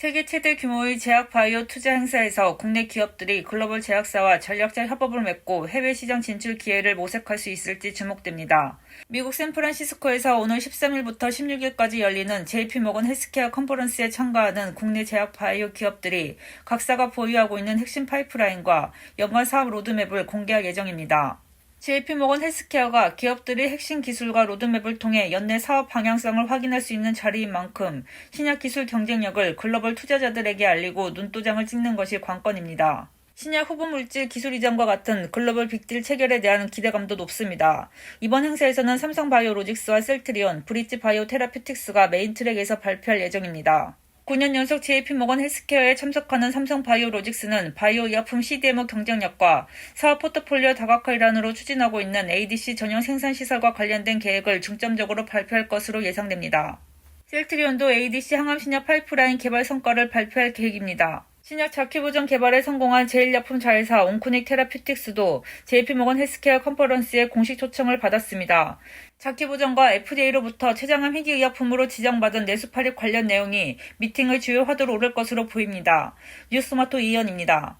세계 최대 규모의 제약 바이오 투자 행사에서 국내 기업들이 글로벌 제약사와 전략적 협업을 맺고 해외 시장 진출 기회를 모색할 수 있을지 주목됩니다. 미국 샌프란시스코에서 오늘 13일부터 16일까지 열리는 JP모건 헬스케어 컨퍼런스에 참가하는 국내 제약 바이오 기업들이 각사가 보유하고 있는 핵심 파이프라인과 연간 사업 로드맵을 공개할 예정입니다. JP모건 헬스케어가 기업들의 핵심 기술과 로드맵을 통해 연내 사업 방향성을 확인할 수 있는 자리인 만큼 신약 기술 경쟁력을 글로벌 투자자들에게 알리고 눈도장을 찍는 것이 관건입니다. 신약 후보 물질 기술 이전과 같은 글로벌 빅딜 체결에 대한 기대감도 높습니다. 이번 행사에서는 삼성바이오로직스와 셀트리온, 브릿지 바이오 테라피틱스가 메인 트랙에서 발표할 예정입니다. 9년 연속 JP모건 헬스케어에 참석하는 삼성 바이오로직스는 바이오 의약품 CDMO 경쟁력과 사업 포트폴리오 다각화 일환으로 추진하고 있는 ADC 전용 생산 시설과 관련된 계획을 중점적으로 발표할 것으로 예상됩니다. 셀트리온도 ADC 항암 신약 파이프라인 개발 성과를 발표할 계획입니다. 신약 자키보정 개발에 성공한 제일약품 자회사 온코닉 테라피틱스도 JP모건 헬스케어 컨퍼런스에 공식 초청을 받았습니다. 자키보정과 FDA로부터 췌장암 희귀의약품으로 지정받은 내수파립 관련 내용이 미팅의 주요 화두로 오를 것으로 보입니다. 뉴스마토 이현입니다.